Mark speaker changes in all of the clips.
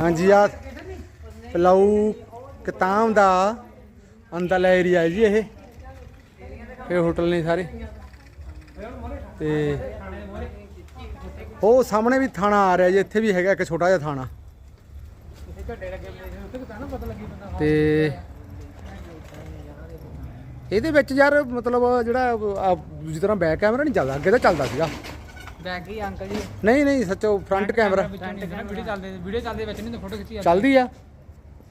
Speaker 1: ਹਾਂਜੀ ਆ ਪਲਾਊ ਕਤਾਮ ਦਾ ਅੰਦਰਲਾ ਏਰੀਆ ਹੈ ਜੀ ਇਹ। ਇਹ ਹੋਟਲ ਨੇ ਸਾਰੇ। ਤੇ ਉਹ ਸਾਹਮਣੇ ਵੀ ਥਾਣਾ ਆ ਰਿਹਾ ਜੀ, ਇੱਥੇ ਵੀ ਹੈਗਾ ਇੱਕ ਛੋਟਾ ਜਿਹਾ ਥਾਣਾ। ਤੇ ਇਹਦੇ ਵਿੱਚ ਯਾਰ ਮਤਲਬ ਜਿਹੜਾ ਆ ਦੂਜੀ ਤਰ੍ਹਾਂ ਬੈਕ ਕੈਮਰਾ ਨਹੀਂ ਚੱਲਦਾ, ਅੱਗੇ ਤਾਂ ਚੱਲਦਾ ਸੀਗਾ।
Speaker 2: ਬੈਗ ਹੀ ਅੰਕਲ ਜੀ।
Speaker 1: ਨਹੀਂ ਨਹੀਂ ਸੱਚੋ ਫਰੰਟ ਕੈਮਰਾ
Speaker 2: ਵੀਡੀਓ ਚੱਲਦੇ ਵੀਡੀਓ ਚੱਲਦੇ ਵਿੱਚ ਨਹੀਂ ਫੋਟੋ ਖਿੱਚੀ
Speaker 1: ਚੱਲਦੀ ਆ।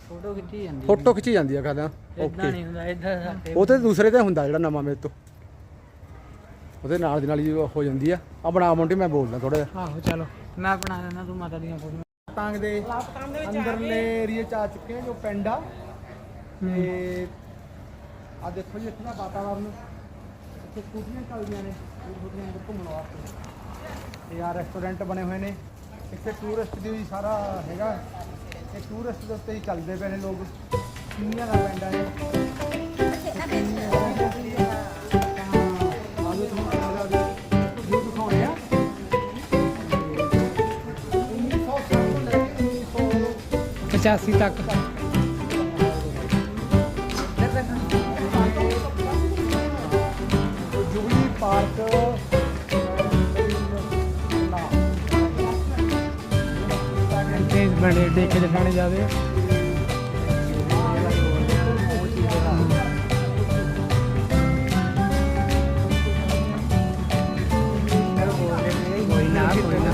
Speaker 2: ਫੋਟੋ ਖਿੱਚੀ ਜਾਂਦੀ
Speaker 1: ਫੋਟੋ ਖਿੱਚੀ ਜਾਂਦੀ ਆ ਕਹਿੰਦਾ
Speaker 2: ਇਦਾਂ
Speaker 1: ਓਕੇ
Speaker 2: ਨਹੀਂ ਹੁੰਦਾ ਇਦਾਂ ਸਾਡੇ
Speaker 1: ਉਹ ਤੇ ਦੂਸਰੇ ਤੇ ਹੁੰਦਾ ਜਿਹੜਾ ਨਵਾਂ ਮੇਰੇ ਤੋਂ। ਉਹਦੇ ਨਾਲ ਦੀ ਨਾਲ ਹੀ ਹੋ ਜਾਂਦੀ ਆ। ਆ ਬਣਾ ਮੋਂਟੀ ਮੈਂ ਬੋਲਦਾ ਥੋੜਾ ਜਿਹਾ।
Speaker 2: ਆਹੋ ਚਲੋ। ਮੈਂ ਬਣਾ ਲੈਣਾ ਤੂੰ ਮਾਤਾ ਦੀਆਂ ਫੋਟੋ
Speaker 1: ਟਾਂਗ ਦੇ ਅੰਦਰਲੇ ਏਰੀਏ ਚ ਆ ਚੁੱਕੇ ਆ ਜੋ ਪਿੰਡ ਆ। ਤੇ ਆ ਦੇਖੋ ਜੀ ਇੱਥੇ ਦਾ ਵਾਤਾਵਰਨ ਇੱਥੇ ਸਕੂਟੀਆਂ ਚੱਲਦੀਆਂ ਨੇ। ਸਕੂਟੀਆਂ ਅੰਦਰ ਘੁੰਮਣ ਵਾਸਤੇ। ਤੇ ਆ ਰੈਸਟੋਰੈਂਟ ਬਣੇ ਹੋਏ ਨੇ। ਇੱਥੇ ਟੂਰਿਸਟ ਦੀ ਵੀ ਸਾਰਾ ਹੈਗਾ। ਇਹ ਟੂਰਿਸਟ ਦੇ ਉੱਤੇ ਹੀ ਚੱਲਦੇ ਪਏ ਨੇ ਲੋਕ। ਕਿੰਨੀਆਂ ਦਾ ਪਿੰਡ ਆ ਇਹ? ਆਲੂ ਤੇ
Speaker 2: ਬੜੇ ਦੇਖੇ ਦਿਖਾਣੇ ਜਾਦੇ ਕੋਈ ਨਾ ਕੋਈ ਨਾ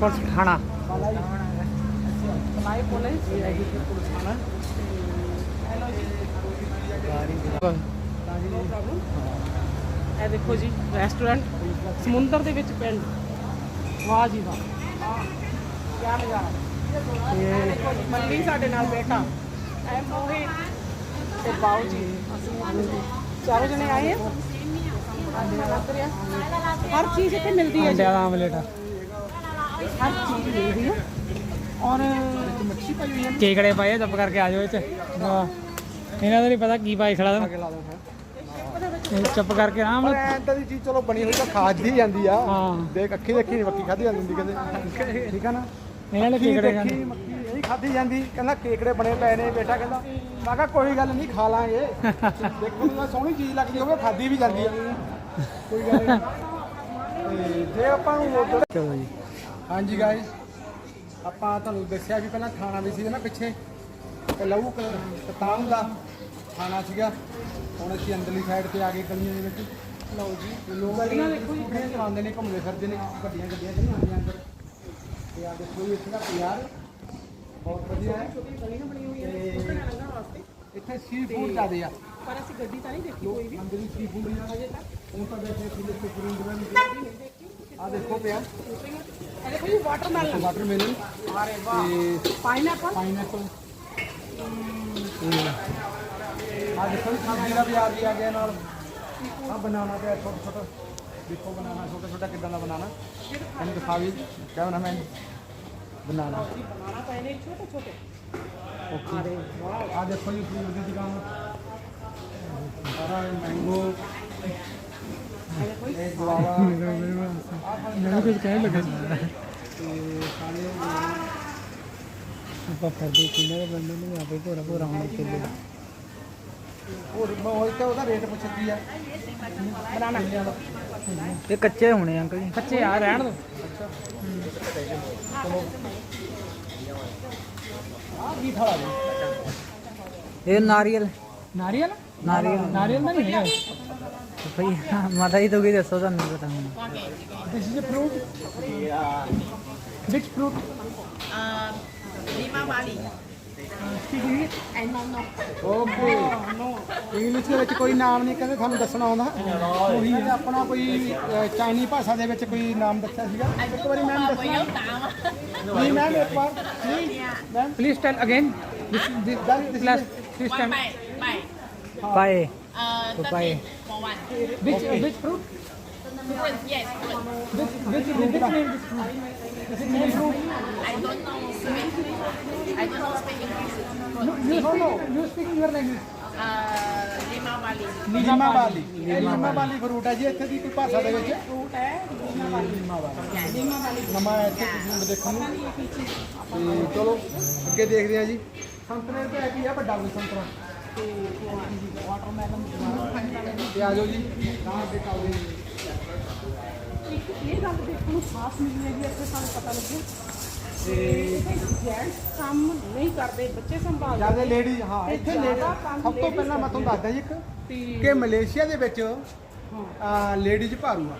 Speaker 2: ਪੁਲਿਸ ਥਾਣਾ
Speaker 1: ਸਮਾਈ ਪੁਲਿਸ ਹੈਗੀ
Speaker 3: ਇਹ ਦੇਖੋ ਜੀ ਰੈਸਟੋਰੈਂਟ ਸਮੁੰਦਰ ਦੇ ਵਿੱਚ ਪਿੰਡ। ਵਾਹ ਜੀ ਵਾਹ। ਨਜ਼ਾਰਾ ਮੱਲੀ ਸਾਡੇ ਨਾਲ ਬੈਠਾ। ਇਹ ਮੋਹਿਤ ਤੇ ਬਾਉ ਜੀ। ਅਸੀਂ ਚਾਰੋਂ ਜਣੇ ਆਏ ਆ। ਹਰ ਚੀਜ਼ ਇੱਥੇ ਮਿਲਦੀ ਹੈ ਜੀ।
Speaker 2: ਅੰਡਿਆਂ ਦਾ ਆਮਲੇਟ
Speaker 3: ਹਰ ਚੀਜ਼ ਮਿਲਦੀ ਹੈ। ਔਰ ਮੱਛੀ ਪਾਈ ਹੋਈ ਹੈ।
Speaker 2: ਕੇਕੜੇ ਪਾਏ ਚੁੱਪ ਕਰਕੇ ਆ ਜਾਓ ਇੱਥੇ ਇਹਨਾਂ ਦਾ ਨਹੀਂ ਪਤਾ ਕੀ ਪਾਈ ਖੜਾ ਚੁੱਪ ਕਰਕੇ ਆਰਾਮ
Speaker 1: ਪਰ
Speaker 2: ਨਾਲ
Speaker 1: ਐਂਟਰ ਦੀ ਚੀਜ਼ ਚਲੋ ਬਣੀ ਹੋਈ ਤਾਂ ਖਾਦੀ ਜਾਂਦੀ ਆ।
Speaker 2: ਹਾਂ।
Speaker 1: ਦੇਖ ਅੱਖੀ ਦੇਖੀ ਨਹੀਂ ਮੱਕੀ ਖਾਦੀ ਜਾਂਦੀ ਹੁੰਦੀ ਕਹਿੰਦੇ ਠੀਕ ਆ ਨਾ?
Speaker 2: ਇਹਨਾਂ ਨੇ
Speaker 1: ਦੇਖੀ
Speaker 2: ਖਾਣੇ।
Speaker 1: ਮੱਕੀ ਨਹੀਂ ਖਾਦੀ ਜਾਂਦੀ। ਕਹਿੰਦਾ ਕੇਕੜੇ ਬਣੇ ਪਏ ਨੇ ਬੇਟਾ ਕਹਿੰਦਾ ਮੈਂ ਕਿਹਾ ਕੋਈ ਗੱਲ ਨਹੀਂ ਖਾ ਲਾਂਗੇ। ਦੇਖੋ ਨੂੰ ਤਾਂ ਸੋਹਣੀ ਚੀਜ਼ ਲੱਗਦੀ ਹੋਵੇ ਖਾਦੀ ਵੀ ਜਾਂਦੀ ਆ। ਕੋਈ ਗੱਲ ਨਹੀਂ ਤੇ ਜੇ ਆਪਾਂ ਨੂੰ ਉਧਰ
Speaker 2: ਚਲੋ ਜੀ।
Speaker 1: ਹਾਂਜੀ ਗਾਇਸ ਆਪਾਂ ਤੁਹਾਨੂੰ ਦੱਸਿਆ ਵੀ ਪਹਿਲਾਂ ਥਾਣਾ ਵੀ ਸੀ ਨਾ ਪਿੱਛੇ। ਤੇ ਲਹੂ ਕ- ਕਤਾਮ ਦਾ ਥਾਣਾ ਸੀਗਾ। ਹੁਣ ਅਸੀਂ ਅੰਦਰਲੀ ਸਾਈਡ ਤੇ ਆ ਗਏ ਗਲੀਆਂ ਦੇ ਵਿੱਚ। ਲਓ ਜੀ। ਤੇ ਲੋਕ ਗਲੀਆਂ ਦੇਖੋ ਜੀ। ਕਿਹੜੇ ਚਲਾਉਂਦੇ ਨੇ ਘੁੰਮਦੇ ਫਿਰਦੇ ਨੇ ਗੱਡੀਆਂ ਤੇ ਨਹੀਂ ਆਉਂਦੀਆਂ ਅੰਦਰ। ਤੇ ਆ ਦੇਖੋ ਜੀ ਇੱਥੇ ਦਾ ਪਿਆਰ ਬਹੁਤ ਵਧੀਆ ਹੈ। ਤੇ ਇੱਥੇ ਸੀ ਫੂਡ ਜ਼ਿਆਦੇ ਆ।
Speaker 3: ਪਰ ਅਸੀਂ ਗੱਡੀ ਤਾਂ ਨਹੀਂ ਦੇਖੀ ਕੋਈ ਵੀ।
Speaker 1: ਅੰਦਰ ਹੀ ਸੀ ਫੂਡ ਨਹੀਂ ਆ ਹੁਣ ਤਾਂ ਦੇਖੋ ਫੁੱਲ ਤੇ ਫਰੂਟ ਆ ਦੇਖੋ ਪਿਆ।
Speaker 3: ਇਹ ਦੇਖੋ ਜੀ ਵਾਟਰਮੈਲਨ
Speaker 1: ਵਾਟਰਮੈਲਨ
Speaker 3: ਅਰੇ ਵਾਹ।
Speaker 1: ਤੇ
Speaker 3: ਪਾਈਨਐਪਲ
Speaker 1: ਪਾਈਨਐਪਲ ਆ ਦੇਖੋ ਜੀ ਸਬਜ਼ੀ ਦਾ ਬਾਜ਼ਾਰ ਵੀ ਆ ਗਿਆ ਨਾਲ ਆ ਬਨਾਨਾ ਪਿਆ ਛੋਟਾ ਛੋਟਾ। ਦੇਖੋ ਬਨਾਨਾ ਛੋਟਾ ਛੋਟਾ ਕਿੱਦਾਂ ਦਾ ਬਨਾਨਾ। ਇਹਨੂੰ ਦਿਖਾਵੀ ਕਿਆ ਮੈਂ ਬਨਾਨਾ
Speaker 3: ਬਨਾਨਾ। ਪਏ ਨੇ ਛੋਟੇ ਛੋਟੇ
Speaker 1: ਓਕੇ ਆ ਦੇਖੋ ਜੀ ਫਰੂਟ ਦੀ ਦੁਕਾਨ। ਸਾਰਾ ਮੈਂਗੋ ਇਹ ਗੁਆਵਾ
Speaker 2: ਮੈਨੂੰ ਕੁਝ ਕਹਿਣ ਲੱਗਾ
Speaker 1: ਤੇ ਸਾਰੇ
Speaker 2: ਆਪਾਂ ਫਿਰਦੇ ਕਿੰਨੇ ਬੰਦੇ ਨੂੰ ਆਪੇ ਘੋੜਾ ਘੋੜਾ ਹੋਣਾ
Speaker 1: ਹੋਰ ਉਹ ਤੇ ਉਹਦਾ ਰੇਟ ਪੁੱਛਦੀ ਆ?
Speaker 3: ਬਨਾਨਾ।
Speaker 2: ਇਹ ਕੱਚੇ ਹੋਣੇ ਅੰਕਲ ਜੀ। ਕੱਚੇ ਆ ਰਹਿਣ ਦੋ।
Speaker 1: ਆ
Speaker 2: ਇਹ ਨਾਰੀਅਲ। ਨਾਰੀਅਲ? ਨਾਰੀਅਲ। ਨਾਰੀਅਲ ਤਾਂ ਨਹੀਂ ਹੈਗਾ। ਭਈ ਮਾਤਾ ਜੀ ਤੋਂ ਕੀ ਦੱਸੋ ਤੁਹਾਨੂੰ ਪਤਾ ਹੁਣ।
Speaker 1: This is a fruit. Which fruit?
Speaker 3: Lima Valley.
Speaker 1: Okay. English ਦੇ ਵਿੱਚ ਕੋਈ ਨਾਮ ਨਹੀਂ ਕਹਿੰਦੇ ਤੁਹਾਨੂੰ ਦੱਸਣਾ ਆਉਂਦਾ। ਉਹੀ ਹੈ। ਆਪਣਾ ਕੋਈ ਚਾਈਨੀ ਭਾਸ਼ਾ ਦੇ ਵਿੱਚ ਕੋਈ ਨਾਮ ਦੱਸਿਆ ਸੀਗਾ? ਇੱਕ ਵਾਰੀ ਮੈਮ ਦੱਸਣਾ। ਨਹੀਂ ਮੈਮ ਇੱਕ ਵਾਰ। Ma'am
Speaker 2: please tell again this this plus this time ਪਾਏ ਪਾਏ which which fruit?
Speaker 4: Yes, good.
Speaker 2: which which which name this fruit?
Speaker 4: I don't know speak. I don't know speak English.
Speaker 2: no you no no you speak your language
Speaker 4: Uh, Lima Valley.
Speaker 1: Lima Valley ਇਹ Lima ਵਾਲੀ fruit ਹੈ ਜੀ ਇੱਥੇ ਦੀ ਕੋਈ ਭਾਸ਼ਾ ਦੇ ਵਿੱਚ
Speaker 3: fruit ਹੈ ਲੀਮਾ
Speaker 1: ਨਵਾਂ ਇੱਥੇ ਕੁਝ ਦੇਖਣ ਨੂੰ ਤੇ ਚਲੋ ਅੱਗੇ ਦੇਖਦੇ ਆ ਜੀ ਸੰਤਰੇ ਤੇ ਕੀ ਆ ਵੱਡਾ ਕੋਈ ਸੰਤਰਾ ਤੇ ਆ ਜਾਓ ਜੀ ਨਾਲ ਦੇ ਕਾਲੇ
Speaker 3: ਇੱਕ ਇਹ ਗੱਲ ਦੇਖਣ ਨੂੰ ਖਾਸ ਮਿਲੀ ਹੈ ਜੀ ਇੱਥੇ ਸਾਨੂੰ ਪਤਾ ਲੱਗਿਆ।
Speaker 1: ਤੇ
Speaker 3: ਜੈਂਟਸ ਕੰਮ ਨਹੀਂ ਕਰਦੇ ਬੱਚੇ ਸੰਭਾਲਦੇ
Speaker 1: ਜ਼ਿਆਦਾ ਲੇਡੀ ਹਾਂ
Speaker 3: ਤੇ
Speaker 1: ਇੱਥੇ
Speaker 3: ਜ਼ਿਆਦਾ
Speaker 1: lady-
Speaker 3: ਕੰਮ
Speaker 1: ਸਭ ਤੋਂ
Speaker 3: ladies
Speaker 1: ਪਹਿਲਾਂ ਮੈਂ ਤੁਹਾਨੂੰ ਦੱਸਦਾ ਜੀ ਇੱਕ
Speaker 3: ਤੇ
Speaker 1: ਕਿ ਮਲੇਸ਼ੀਆ ਦੇ ਵਿੱਚ ਲੇਡੀਜ਼ ਭਾਰੂ ਆ।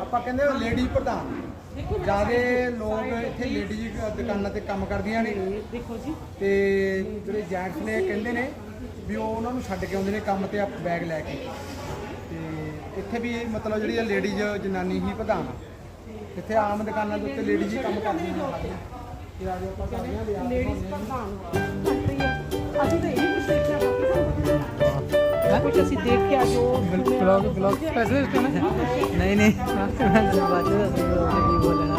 Speaker 1: ਆਪਾਂ ਕਹਿੰਦੇ ਲੇਡੀ ਪ੍ਰਧਾਨ।
Speaker 3: ਦੇਖੋ ਨਾ
Speaker 1: ਜਿਆਦੇ ਲੋਕ ਇੱਥੇ ਲੇਡੀਜ਼ ਦੁਕਾਨਾਂ ਤੇ ਕੰਮ ਕਰਦੀਆਂ ਨੇ।
Speaker 3: ਤੇ ਦੇਖੋ ਜੀ।
Speaker 1: ਤੇ ਜਿਹੜੇ ਜੈਂਟਸ ਨੇ ਕਹਿੰਦੇ ਨੇ ਵੀ ਉਹ ਉਹਨਾਂ ਨੂੰ ਛੱਡ ਕੇ ਆਉਂਦੇ ਨੇ ਕੰਮ ਤੇ ਆਪ ਬੈਗ ਲੈ ਕੇ। ਇੱਥੇ ਵੀ ਮਤਲਬ ਜਿਹੜੀ ਇਹ ਲੇਡੀਜ਼ ਜਨਾਨੀ ਹੀ ਪ੍ਰਧਾਨ ਆ। ਇੱਥੇ ਆਮ ਦੁਕਾਨਾਂ ਦੇ ਉੱਤੇ ਲੇਡੀਜ਼ ਹੀ ਕੰਮ ਕਰਦੀਆਂ ਹਨ
Speaker 3: ਲੇਡੀਜ਼ ਪ੍ਰਧਾਨ ਆ ਅਸੀਂ ਤਾਂ ਇਹ ਕੁਝ ਦੇਖਿਆ ਬਾਕੀ ਨਹੀਂ ਅਸੀਂ
Speaker 2: ਦੇਖ ਕੇ ਆ ਜੋ ਬਲੌਗ ਪੈਸੇ ਦਿੱਤੇ ਨੇ? ਨਹੀਂ ਨਹੀਂ।
Speaker 1: ਮੈਂ ਬਾਅਦ ਵਿੱਚ ਕੀ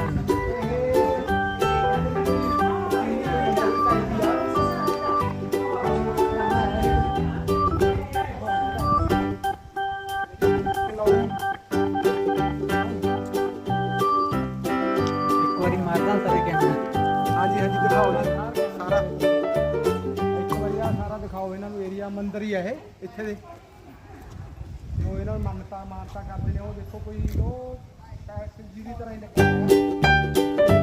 Speaker 1: ਸਾਰਾ ਇਹਨਾਂ ਨੂੰ ਏਰੀਆ ਮੰਦਿਰ ਹੀ ਆ ਇਹ, ਇੱਥੇ ਦੇ। ਉਹ ਇਹਨਾਂ ਨੂੰ ਮੰਨਤਾ ਮਾਨਤਾ ਕਰਦੇ ਨੇ। ਉਹ ਦੇਖੋ ਕੋਈ ਉਹ ਸ਼ਾਇਦ ਜੀ ਦੀ ਤਰ੍ਹਾਂ ਹੀ ਲੱਗਿਆ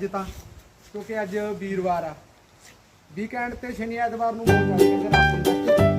Speaker 1: ਅੱਜ ਤਾਂ, ਕਿਉਂਕਿ ਅੱਜ ਵੀਰਵਾਰ ਆ। ਵੀਕਐਂਡ ਤੇ ਸ਼ਨੀ ਐਤਵਾਰ ਨੂੰ ਬਹੁਤ ਜ਼ਿਆਦਾ ਰਾਤ ਨੂੰ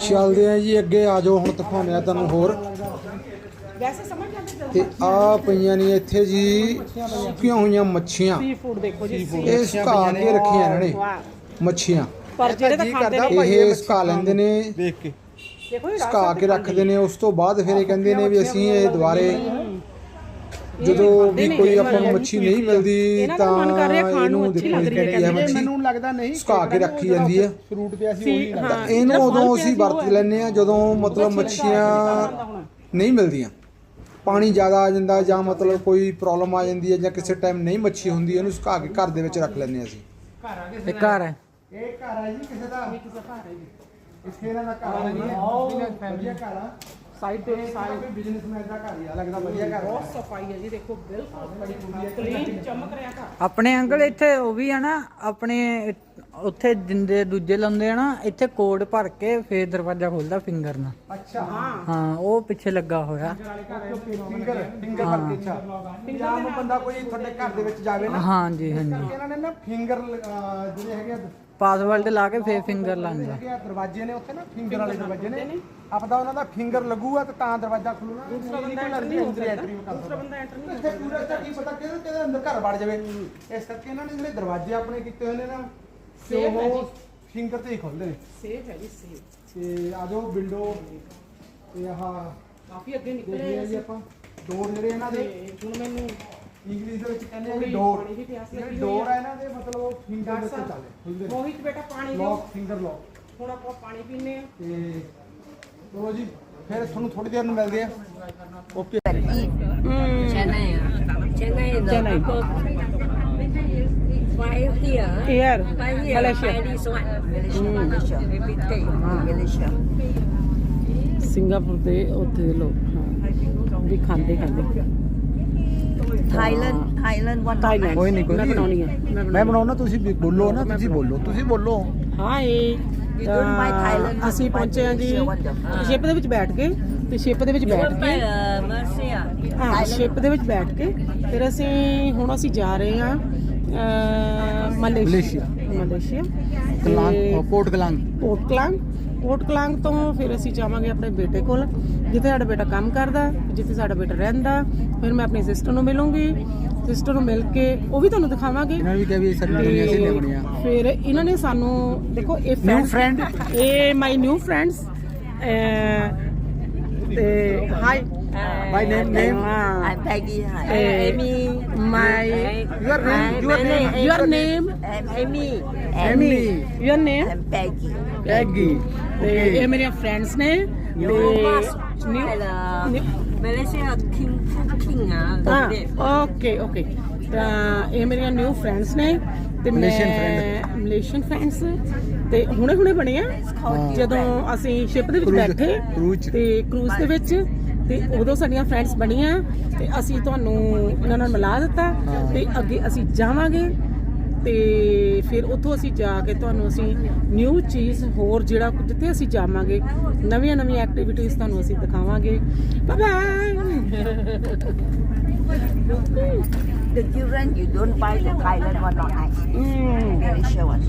Speaker 1: ਚੱਲਦੇ ਆ ਜੀ ਅੱਗੇ ਆ ਜਾਓ ਹੁਣ ਦਿਖਾਉਂਦੇ ਆ ਤੁਹਾਨੂੰ ਹੋਰ।
Speaker 3: ਵੈਸੇ ਸਮਝ ਜਾਂਦੇ ਜਲਦੀ
Speaker 1: ਤੇ ਆ ਪਈਆਂ ਨੇ ਇੱਥੇ ਜੀ ਸੁੱਕੀਆਂ ਹੋਈਆਂ ਮੱਛੀਆਂ।
Speaker 3: ਸੀ ਫੂਡ ਦੇਖੋ ਜੀ
Speaker 1: ਇਹ ਸੁਕਾ ਕੇ ਰੱਖੀਆਂ ਇਹਨਾਂ ਨੇ
Speaker 3: ਵਾਹ।
Speaker 1: ਮੱਛੀਆਂ।
Speaker 3: ਪਰ ਜਿਹੜੇ ਤਾਂ ਖਾਂਦੇ ਨੇ
Speaker 1: ਭਾਈ ਇਹ ਸੁਕਾ ਲੈਂਦੇ ਨੇ
Speaker 5: ਦੇਖ ਕੇ।
Speaker 3: ਦੇਖੋ ਇਹ
Speaker 1: ਸੁਕਾ ਕੇ ਰੱਖਦੇ ਨੇ। ਉਸ ਤੋਂ ਬਾਅਦ ਫਿਰ ਇਹ ਕਹਿੰਦੇ ਨੇ ਵੀ ਅਸੀਂ ਇਹ ਦੁਬਾਰੇ ਜਦੋਂ ਵੀ ਕੋਈ ਆਪਾਂ ਨੂੰ ਮੱਛੀ ਨਹੀਂ ਮਿਲਦੀ ਤਾਂ
Speaker 3: ਮਨ ਕਰ ਰਿਹਾ ਖਾਣ ਨੂੰ ਅੱਛੀ ਲੱਗ ਹੈ
Speaker 5: ਮੈਨੂੰ ਲੱਗਦਾ ਨਹੀਂ
Speaker 1: ਸੁਕਾ ਕੇ ਰੱਖੀ ਜਾਂਦੀ ਹੈ।
Speaker 5: ਫਰੂਟ ਪਿਆ ਸੀ ਉਹੀ ਲੱਗਦਾ।
Speaker 1: ਇਹਨੂੰ ਉਦੋਂ ਅਸੀਂ ਵਰਤ ਲੈਨੇ ਆ ਜਦੋਂ ਮਤਲਬ ਮੱਛੀਆਂ ਨਹੀਂ ਮਿਲਦੀਆਂ। ਪਾਣੀ ਜ਼ਿਆਦਾ ਆ ਜਾਂਦਾ ਜਾਂ ਮਤਲਬ ਕੋਈ ਪ੍ਰੋਬਲਮ ਆ ਜਾਂਦੀ ਹੈ ਜਾਂ ਕਿਸੇ ਟਾਈਮ ਨਹੀਂ ਮੱਛੀ ਹੁੰਦੀ ਉਹਨੂੰ ਸੁਕਾ ਕੇ ਘਰ ਦੇ ਵਿੱਚ ਰੱਖ ਲੈਣੇ ਆ ਅਸੀਂ।
Speaker 2: ਘਰ ਆ ਕਿਸੇ ਘਰ ਹੈ।
Speaker 1: ਇਹ ਘਰ ਹੈ ਜੀ ਕਿਸੇ ਦਾ? ਕਿਸੇ ਦਾ ਘਰ ਹੈ ਜੀ। ਇਸ ਖੇਰਾ ਦਾ ਘਰ ਹੈ ਜੀ ਵਧੀਆ ਘਰ ਆ।
Speaker 3: ਸਾਈਡ ਤੇ ਸਾਈਡ
Speaker 1: ਬਿਜ਼ਨਸਮੈਨ ਦਾ ਘਰ ਹੀ ਆ ਲੱਗਦਾ ਵਧੀਆ ਘਰ
Speaker 3: ਬਹੁਤ ਸਫ਼ਾਈ ਹੈ ਜੀ ਦੇਖੋ ਬਿਲਕੁਲ ਬੜੀ ਕਲੀਨ ਚਮਕ ਰਿਹਾ ਘਰ।
Speaker 2: ਆਪਣੇ ਅੰਕਲ ਇੱਥੇ ਉਹ ਵੀ ਆ ਨਾ ਆਪਣੇ ਉੱਥੇ ਜਿੰਦੇ ਦੂਜੇ ਲਾਉਂਦੇ ਆ ਨਾ ਇੱਥੇ ਕੋਡ ਭਰ ਕੇ ਫੇਰ ਦਰਵਾਜ਼ਾ ਖੋਲਦਾ ਫਿੰਗਰ ਨਾਲ।
Speaker 1: ਅੱਛਾ।
Speaker 2: ਹਾਂ। ਉਹ ਪਿੱਛੇ ਲੱਗਾ ਹੋਇਆ।
Speaker 1: ਫਿੰਗਰ ਫਿੰਗਰ ਪਰ ਕੇ ਅੱਛਾ। ਪੰਜਾਬ ਨੂੰ ਬੰਦਾ ਕੋਈ ਤੁਹਾਡੇ ਘਰ ਦੇ ਵਿੱਚ ਜਾਵੇ ਨਾ।
Speaker 2: ਹਾਂ ਜੀ ਹਾਂ ਜੀ।
Speaker 1: ਇਹਨਾਂ ਨੇ ਨਾ ਫਿੰਗਰ ਜਿਹੜੇ ਹੈਗੇ ਆ
Speaker 2: ਪਾਸਵਰਡ ਲਾ ਕੇ ਫੇਰ ਫਿੰਗਰ ਲਾਉਂਦਾ
Speaker 1: ਆ ਦਰਵਾਜ਼ੇ ਨੇ ਉੱਥੇ ਨਾ ਫਿੰਗਰ ਵਾਲੇ ਦਰਵਾਜ਼ੇ ਨੇ ਆਪਦਾ ਉਹਨਾਂ ਦਾ ਫਿੰਗਰ ਲੱਗੂਗਾ ਤੇ ਤਾਂ ਦਰਵਾਜ਼ਾ ਖੁੱਲੂਗਾ ਦੂਸਰਾ ਬੰਦਾ ਐਂਟਰੀ ਅੰਦਰ ਐਂਟਰੀ ਕਰ
Speaker 3: ਦੂਸਰਾ ਬੰਦਾ ਐਂਟਰ ਨਹੀਂ
Speaker 1: ਇੱਥੇ ਪੂਰਾ ਇੱਥੇ ਕੀ ਪਤਾ ਕਿਹਦੇ ਕਿਹਦੇ ਅੰਦਰ ਘਰ ਵੜ ਜਾਵੇ। ਇਸ ਕਰਕੇ ਇਹਨਾਂ ਨੇ ਜਿਹੜੇ ਦਰਵਾਜ਼ੇ ਆਪਣੇ ਕੀਤੇ ਹੋਏ ਨੇ ਨਾ ਤੇ ਉਹ ਫਿੰਗਰ ਤੇ ਹੀ ਖੁੱਲਦੇ ਨੇ।
Speaker 3: ਸੇਫ ਹੈ ਜੀ ਸੇਫ
Speaker 1: ਤੇ ਆ ਜਾਓ ਵਿੰਡੋ ਤੇ ਆਹ
Speaker 3: ਕਾਫੀ ਅੱਗੇ ਨਿਕਲੇ
Speaker 1: ਜੀ ਆਪਾਂ। ਡੋਰ ਜਿਹੜੇ ਇਹਨਾਂ ਦੇ।
Speaker 3: ਹੁਣ ਮੈਨੂੰ
Speaker 1: ਇੰਗਲਿਸ਼ ਦੇ ਵਿੱਚ ਕਹਿੰਦੇ ਆ
Speaker 3: ਥੋੜ੍ਹੀ
Speaker 1: ਜੀ ਡੋਰ
Speaker 3: ਪਾਣੀ ਦੀ ਪਿਆਸ ਲੱਗੀ
Speaker 1: ਜਿਹੜੀ
Speaker 3: ਹੋਈ
Speaker 1: ਡੋਰ
Speaker 3: ਆ।
Speaker 1: ਹੈ ਇਹਨਾਂ ਦੇ ਮਤਲਬ ਫਿੰਗਰ ਦੇ ਉੱਤੇ ਚੱਲੇ
Speaker 3: ਮੋਹਿਤ ਬੇਟਾ ਪਾਣੀ ਦਿਓ
Speaker 1: ਲੌਕ ਫਿੰਗਰ ਲੌਕ
Speaker 3: ਹੁਣ ਆਪਾਂ ਪਾਣੀ ਪੀਨੇ ਆ
Speaker 1: ਤੇ ਚਲੋ ਜੀ ਫਿਰ ਤੁਹਾਨੂੰ ਥੋੜੀ ਦੇਰ ਨੂੰ ਮਿਲਦੇ ਆ okay
Speaker 6: Chennai. Chennai, the
Speaker 3: Chennai.
Speaker 6: people buy here.
Speaker 3: Air
Speaker 6: Buy here.
Speaker 3: Malaysia
Speaker 6: Buy this one. Malaysia. Malaysia. Maybe take Malaysia.
Speaker 3: Singapore ਦੇ ਉੱਥੇ ਦੇ ਲੋਕ ਹਾਂ, ਵੀ ਖਾਂਦੇ ਖਾਂਦੇ ਥਾਈਲੈਂਡ
Speaker 1: ਕੋਈ ਨਹੀਂ, ਕੋਈ
Speaker 3: ਮੈਂ
Speaker 1: ਨਹੀਂ।
Speaker 3: ਬਣਾਉਣੀ ਹੈ ਮੈਂ
Speaker 1: ਮੈਂ
Speaker 3: ਬਣਾਉਣੀ
Speaker 1: ਬਣਾਉਣਾ ਤੁਸੀਂ ਵੀ ਬੋਲੋ ਨਾ ਤੁਸੀਂ ਬੋਲੋ ਤੁਸੀਂ ਬੋਲੋ।
Speaker 3: ਹਾਂ ਇਹ
Speaker 6: You don't buy Thailand.
Speaker 3: ਅਹ, ਅਸੀਂ
Speaker 6: you buy
Speaker 3: ਪਹੁੰਚੇ ਹਾਂ ਜੀ
Speaker 6: Malaysia one, the-
Speaker 3: ਸ਼ਿਪ ਦੇ ਵਿੱਚ ਬੈਠ ਕੇ ਤੇ ਸ਼ਿਪ ਦੇ ਵਿੱਚ
Speaker 6: You
Speaker 3: ਬੈਠ
Speaker 6: want buy
Speaker 3: ਕੇ
Speaker 6: uh, Malaysia?
Speaker 3: ਹਾਂ
Speaker 6: Thailand.
Speaker 3: ਸ਼ਿਪ ਦੇ ਵਿੱਚ ਬੈਠ ਕੇ ਫਿਰ ਅਸੀਂ ਹੁਣ ਅਸੀਂ ਜਾ ਰਹੇ ਹਾਂ ਅਹ, ਮਲੇਸ਼ੀਆ। ਮਲੇਸ਼ੀਆ।
Speaker 1: ਕਲਾਂਗ
Speaker 3: ਤੇ
Speaker 1: port Klang.
Speaker 3: Port Klang. Port Klang ਤੋਂ ਫਿਰ ਅਸੀਂ ਜਾਵਾਂਗੇ ਆਪਣੇ ਬੇਟੇ ਕੋਲ। ਜਿੱਥੇ ਸਾਡਾ ਬੇਟਾ ਕੰਮ ਕਰਦਾ ਜਿੱਥੇ ਸਾਡਾ ਬੇਟਾ ਰਹਿੰਦਾ ਫਿਰ ਮੈਂ ਆਪਣੀ ਸਿਸਟਰ ਨੂੰ ਮਿਲੂੰਗੀ ਸਿਸਟਰ ਨੂੰ ਮਿਲ ਕੇ ਉਹ ਵੀ ਤੁਹਾਨੂੰ ਦਿਖਾਵਾਂਗੇ
Speaker 1: ਇਹਨਾਂ ਵੀ ਕਿਹਾ ਵੀ ਸਾਡੀ ਦੁਨੀਆ ਸੇ ਬਣੀਆਂ
Speaker 3: ਫਿਰ ਇਹਨਾਂ ਨੇ ਸਾਨੂੰ ਦੇਖੋ ਇਹ friends-
Speaker 1: friend?
Speaker 3: ਇਹ ਮਾਈ ਨਿਊ ਫਰੈਂਡਸ ਤੇ hi
Speaker 1: My name- name?
Speaker 6: I'm Peggy. Hi.
Speaker 3: Eh,
Speaker 6: Amy.
Speaker 3: my
Speaker 1: Your name, your name.
Speaker 3: your name
Speaker 6: Amy.
Speaker 1: Amy
Speaker 3: your name
Speaker 6: I'm Peggy.
Speaker 3: ਤੇ ਇਹ ਮੇਰੀਆਂ ਫਰੈਂਡਸ ਨੇ new
Speaker 6: New. Malaysia King ah.
Speaker 3: Okay okay ਤਾਂ ਇਹ ਮੇਰੀਆਂ new friends ਨੇ ਤੇ
Speaker 1: Malaysian
Speaker 3: ਮੈਂ ਮਲੇਸ਼ੀਅਨ ਫਰੈਂਡਸ ਤੇ ਹੁਣੇ ਹੁਣੇ ਬਣੇ ਆ ਜਦੋਂ ਅਸੀਂ ਸ਼ਿਪ ਦੇ ਵਿੱਚ
Speaker 1: Cruise-
Speaker 3: ਬੈਠੇ
Speaker 1: 'ਚ।
Speaker 3: ਤੇ ਕਰੂਜ਼ ਦੇ ਵਿੱਚ ਤੇ ਉਦੋਂ ਸਾਡੀਆਂ ਫਰੈਂਡਸ ਬਣੀਆਂ ਤੇ ਅਸੀਂ ਤੁਹਾਨੂੰ ਇਹਨਾਂ ਨਾਲ ਮਿਲਾ ਦਿੱਤਾ। ਤੇ ਅੱਗੇ ਅਸੀਂ ਜਾਵਾਂਗੇ ਤੇ ਫਿਰ ਉੱਥੋਂ ਅਸੀਂ ਜਾ ਕੇ ਤੁਹਾਨੂੰ ਅਸੀਂ ਨਿਊ ਚੀਜ਼ ਹੋਰ ਜਿਹੜਾ ਜਿੱਥੇ ਅਸੀਂ ਜਾਵਾਂਗੇ ਨਵੀਆਂ ਨਵੀਆਂ ਐਕਟੀਵਿਟੀਜ਼ ਤੁਹਾਨੂੰ ਅਸੀਂ ਦਿਖਾਵਾਂਗੇ bye bye
Speaker 6: The durian you don't buy the Thailand one not nice. Malaysia one.